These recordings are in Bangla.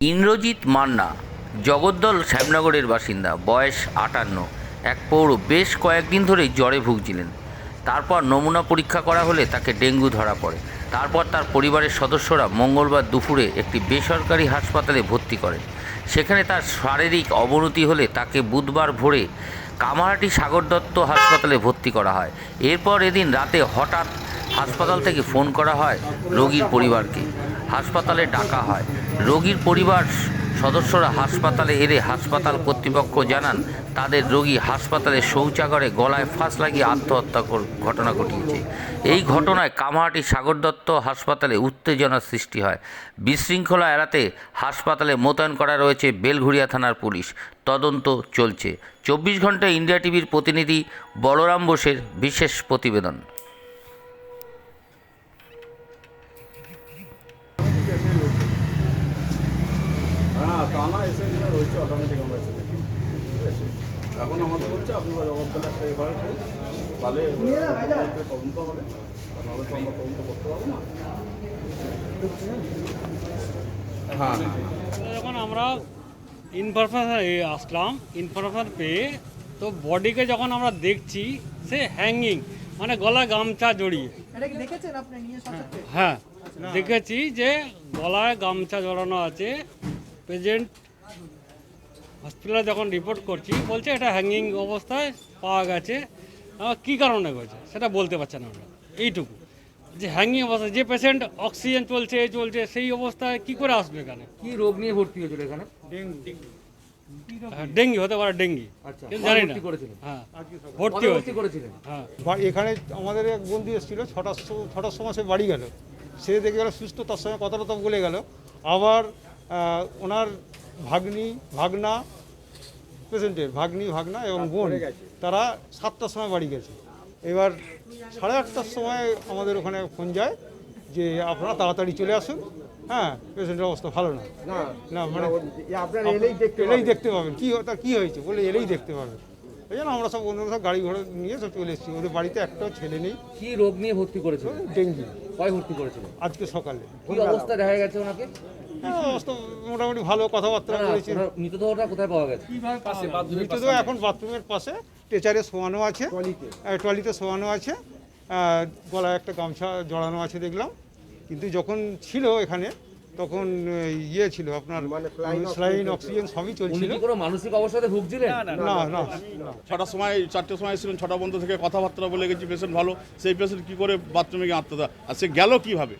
ইন্দ্রজিৎ মান্না, জগদ্দল শ্যামনগরের বাসিন্দা, বয়স আটান্ন। এক পৌর বেশ কয়েকদিন ধরেই জ্বরে ভুগছিলেন। তারপর নমুনা পরীক্ষা করা হলে তাকে ডেঙ্গু ধরা পড়ে। তারপর তার পরিবারের সদস্যরা মঙ্গলবার দুপুরে একটি বেসরকারি হাসপাতালে ভর্তি করেন। সেখানে তার শারীরিক অবনতি হলে তাকে বুধবার ভোরে কামারহাটি সাগর দত্ত হাসপাতালে ভর্তি করা হয়। এরপর এদিন রাতে হঠাৎ হাসপাতাল থেকে ফোন করা হয় রোগীর পরিবারকে। হাসপাতালে ডাকা হয়। রোগীর পরিবার সদস্যরা হাসপাতালে এলে হাসপাতাল কর্তৃপক্ষ জানান, তাদের রোগী হাসপাতালে শৌচাগারে গলায় ফাঁস লাগিয়ে আত্মহত্যা ঘটনা ঘটিয়েছে। এই ঘটনায় কামাহাটি সাগর দত্ত হাসপাতালে উত্তেজনার সৃষ্টি হয়। বিশৃঙ্খলা এড়াতে হাসপাতালে মোতায়েন করা রয়েছে বেলঘুরিয়া থানার পুলিশ। তদন্ত চলছে। চব্বিশ ঘণ্টা ইন্ডিয়া টিভির প্রতিনিধি বলরাম বোসের বিশেষ প্রতিবেদন। হ্যাঁ এসে যেটা রয়েছে অটোমেটিক আমরা এসে দেখি। ঠিক আছে? এখন আমাদের হচ্ছে আপনারা জবাবদারি একটা এবার তাহলে তদন্ত হবে। নাহলে তো আমরা তদন্ত করতে পারব না। হ্যাঁ। যখন আমরা ইনফরমেশন আসলাম। ইনফরমেশন পেয়ে তো বডিকে যখন আমরা দেখছি সে হ্যাঙ্গিং মানে গলায় গামছা জড়িয়ে। হ্যাঁ। দেখেছি যে গলায় গামছা জড়ানো আছে। প্রেজেন্ট হসপিটালে যখন রিপোর্ট করছি বলছে এটা হ্যাঙ্গিং অবস্থায় পাওয়া গেছে। কী কারণে হয়েছে? সেটা বলতে পারছে না আমরা। এইটুকু। যে হ্যাঙ্গিং অবস্থা যে পেশেন্ট অক্সিজেন চলছে এই চলছে সেই অবস্থায় কি করে আসবে এখানে? কি রোগ নিয়ে ভর্তি হয়েছিল এখানে? হ্যাঁ, ডেঙ্গি হতে পারে ডেঙ্গি। আচ্ছা জানি না। ভর্তি করেছিলেন? হ্যাঁ ভর্তি ভর্তি করেছিলেন? হ্যাঁ। এখানে আমাদের এক বন্ধু এসেছিল ছটার ছটার সময় সে বাড়ি গেল। সে দেখে গেল সুস্থ তার সঙ্গে কথা টথা বলে গেল। আবার ওনার ভাগ্নি ভাগনা পেশেন্টের ভাগ্নি ভাগনা এবং বোন তারা সাতটার সময় বাড়ি গেছে। এবার সাড়ে আটটার সময় আমাদের ওখানে ফোন যায় যে আপনারা তাড়াতাড়ি চলে আসুন। হ্যাঁ পেশেন্টের অবস্থা ভালো না। না মানে আপনারা এলেই দেখতে এলেই দেখতে পাবেন। কি তা কী হয়েছে? বলে এলেই দেখতে পাবেন। এই জন্য আমরা সব বন্ধুরা সব গাড়ি ঘোড়া নিয়ে সব চলে এসেছি। ওদের বাড়িতে একটাও ছেলে নেই। কি রোগ নিয়ে ভর্তি করেছিলেন ডেঙ্গি। কয় ভর্তি করেছিল? আজকে সকালে। কি অবস্থা দেখা গেছে ওনাকে? মোটামুটি ভালো কথাবার্তা বলেছি মৃতদেহটা কোথায় পাওয়া গেছে? মৃতদেহ এখন বাথরুমের পাশে টেচারে শোয়ানো আছে। টলিতে ট্রলিতে শোয়ানো আছে। গলায় একটা গামছা জড়ানো আছে দেখলাম। কিন্তু যখন ছিল এখানে তখন ইয়ে ছিল আপনার স্লাইন অক্সিজেন সবই চলছিল। কোনো মানসিক অবস্থাতে ভুগছিলেন? না না না ছটার সময় চারটের সময় এসেছিলেন ছটা বন্ধ থেকে কথাবার্তা বলে গেছি পেশেন্ট ভালো। সেই পেশেন্ট কি করে বাথরুমে গিয়ে আত্মহত্যা আর সে গেল কীভাবে?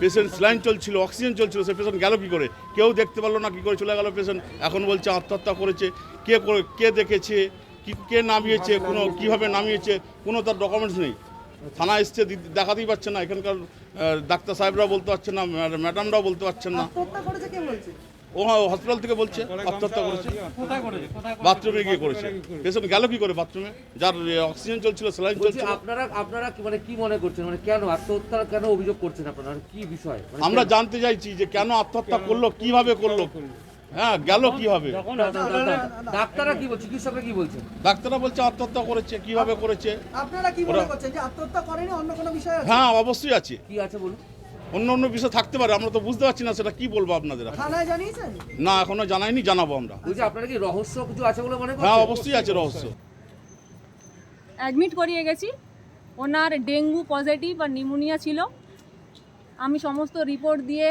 পেশেন্ট স্লাইন চলছিল অক্সিজেন চলছিল সেই পেশেন্ট গেল কি করে? কেউ দেখতে পারল না কি করে চলে গেল পেশেন্ট এখন বলছে আত্মহত্যা করেছে। কে করে কে দেখেছে? কে নামিয়েছে? কোনো কীভাবে নামিয়েছে? কোনো তার ডকুমেন্টস নেই। থানা এসছে দেখাতেই পারছে না। এখানকার ডাক্তার সাহেবরা বলতে পারছেন না ম্যাড- ম্যাডামরাও বলতে পারছেন না। ও হ্যাঁ ও হসপিটাল থেকে বলছে আত্মহত্যা করেছে। বাথরুমে গিয়ে করেছে। পেশেন্ট গেল কি করে বাথরুমে? যার অক্সিজেন চলছিল স্যালাইন চলছে চলছিল। আপনারা আপনারা কি মানে কি মনে করছেন? মানে কেন আত্মহত্যা কেন অভিযোগ করছেন আপনারা? মানে কি বিষয়? মানে আমরা জানতে চাইছি যে কেন আত্মহত্যা করল? কীভাবে করল? হ্যাঁ গেল দা- দা- ডাক্তাররা কি বলছে চিকিৎসকরা কি বলছেন ডাক্তাররা বলছে আত্মহত্যা করেছে কীভাবে করেছে? আপনারা কি মনে করছেন যে আত্মহত্যা করেনি? অন্য কোনো বিষয় আছে? হ্যাঁ অবশ্যই আছে। কি আছে বলুন? অন্য অন্য বিষয় থাকতে পারে আমরা তো বুঝতে পারছি না সেটা কি বলব আপনাদের থানায় জানিয়েছেন? না এখনও জানাইনি জানাব আমরা। বলছি আপনারা কি রহস্য কিছু আছে বলে মনে হ্যাঁ অবশ্যই আছে রহস্য। অ্যাডমিট করিয়ে গেছি। ওনার ডেঙ্গু পজিটিভ আর নিউমোনিয়া ছিল। আমি সমস্ত রিপোর্ট দিয়ে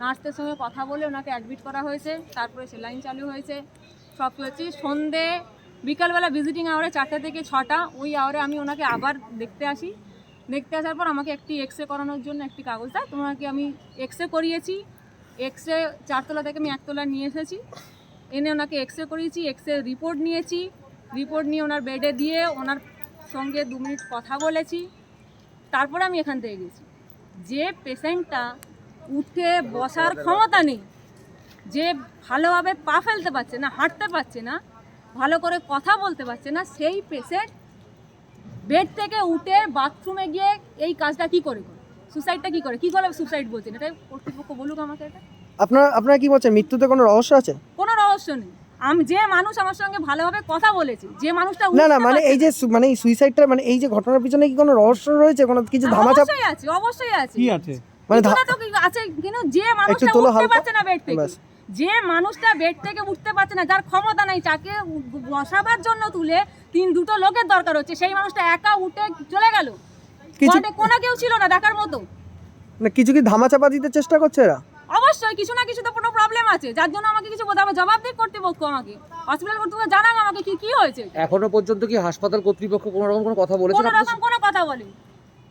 নার্সদের সঙ্গে কথা বলে ওনাকে অ্যাডমিট করা হয়েছে, তারপরে সেলাইন চালু হয়েছে। সব হচ্ছে সন্ধে, বিকালবেলা ভিজিটিং আওয়ারে চারটে থেকে ছটা, ওই আওয়ারে আমি ওনাকে আবার দেখতে আসি। দেখতে আসার পর আমাকে একটি এক্স রে করানোর জন্য একটি কাগজ দেয়। তো ওনাকে আমি এক্স রে করিয়েছি। এক্স রে চারতলা থেকে আমি একতলা নিয়ে এসেছি। এনে ওনাকে এক্স রে করিয়েছি এক্স রে রিপোর্ট নিয়েছি। রিপোর্ট নিয়ে ওনার বেডে দিয়ে ওনার সঙ্গে দু মিনিট কথা বলেছি। তারপরে আমি এখান থেকে গেছি। যে পেশেন্টটা উঠে বসার ক্ষমতা নেই। যে ভালোভাবে পা ফেলতে পারছে না হাঁটতে পারছে না ভালো করে কথা বলতে পারছে না সেই পেশেন্ট বেড থেকে উঠে বাথরুমে গিয়ে এই কাজটা কি করে করে? সুসাইডটা কি করে? কি করে সুসাইড বলছেন? এটা কর্তৃপক্ষ বলুক আমাকে এটা। আপনার আপনারা কি বলছেন? মৃত্যুতে কোনো রহস্য আছে? কোনো রহস্য নেই। আমি যে মানুষ আমার সঙ্গে ভালোভাবে কথা বলেছে যে মানুষটা না না মানে এই যে সু- মানে এই সুইসাইডটা মানে এই যে ঘটনার পিছনে কি কোনো রহস্য রয়েছে? কোনো কিছু ধামাচাপ? অবশ্যই আছে অবশ্যই আছে। কি আছে? মানে আছে? কিন্তু যে মানুষটা উঠতে পারছে না বেড থেকে। যে মানুষটা বেড থেকে উঠতে পারছে না যার ক্ষমতা নাই তাকে বসাবার জন্য তুলে তিন দুটো লোকের দরকার হচ্ছে। সেই মানুষটা একা উঠে চলে গেল। কিছু- কোনো কেউ ছিল না দেখার মতো। মানে কিছু কি ধামাচাপা দিতে চেষ্টা করছে এরা? অবশ্যই কিছু না কিছু তো কোনো প্রবলেম আছে। যার জন্য আমাকে কিছু বলতে হবে জবাব দিক কর্তৃপক্ষ আমাকে। হসপিটাল কর্তৃপক্ষ জানান আমাকে কি কি হয়েছে। এখনও পর্যন্ত কি হাসপাতাল কর্তৃপক্ষ কোনো রকম কোনো কথা বলেছে কোনো রকম কোনো কথা বলেনি।